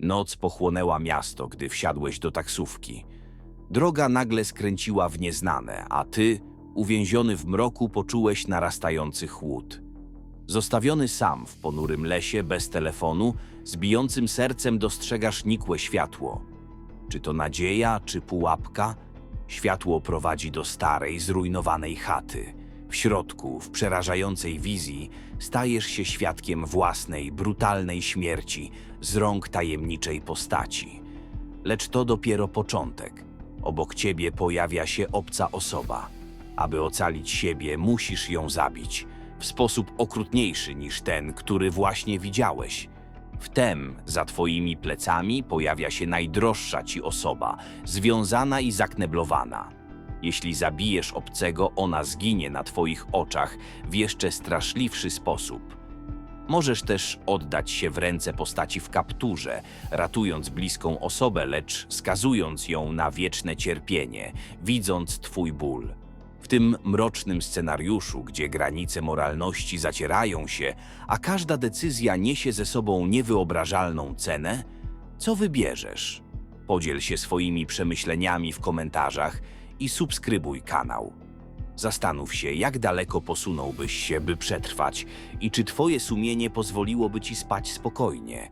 Noc pochłonęła miasto, gdy wsiadłeś do taksówki. Droga nagle skręciła w nieznane, a ty, uwięziony w mroku, poczułeś narastający chłód. Zostawiony sam w ponurym lesie, bez telefonu, z bijącym sercem dostrzegasz nikłe światło. Czy to nadzieja, czy pułapka? Światło prowadzi do starej, zrujnowanej chaty. W środku, w przerażającej wizji, stajesz się świadkiem własnej, brutalnej śmierci z rąk tajemniczej postaci. Lecz to dopiero początek. Obok ciebie pojawia się obca osoba. Aby ocalić siebie, musisz ją zabić w sposób okrutniejszy niż ten, który właśnie widziałeś. Wtem za twoimi plecami pojawia się najdroższa ci osoba, związana i zakneblowana. Jeśli zabijesz obcego, ona zginie na twoich oczach w jeszcze straszliwszy sposób. Możesz też oddać się w ręce postaci w kapturze, ratując bliską osobę, lecz skazując ją na wieczne cierpienie, widząc twój ból. W tym mrocznym scenariuszu, gdzie granice moralności zacierają się, a każda decyzja niesie ze sobą niewyobrażalną cenę, co wybierzesz? Podziel się swoimi przemyśleniami w komentarzach i subskrybuj kanał. Zastanów się, jak daleko posunąłbyś się, by przetrwać i czy twoje sumienie pozwoliłoby ci spać spokojnie.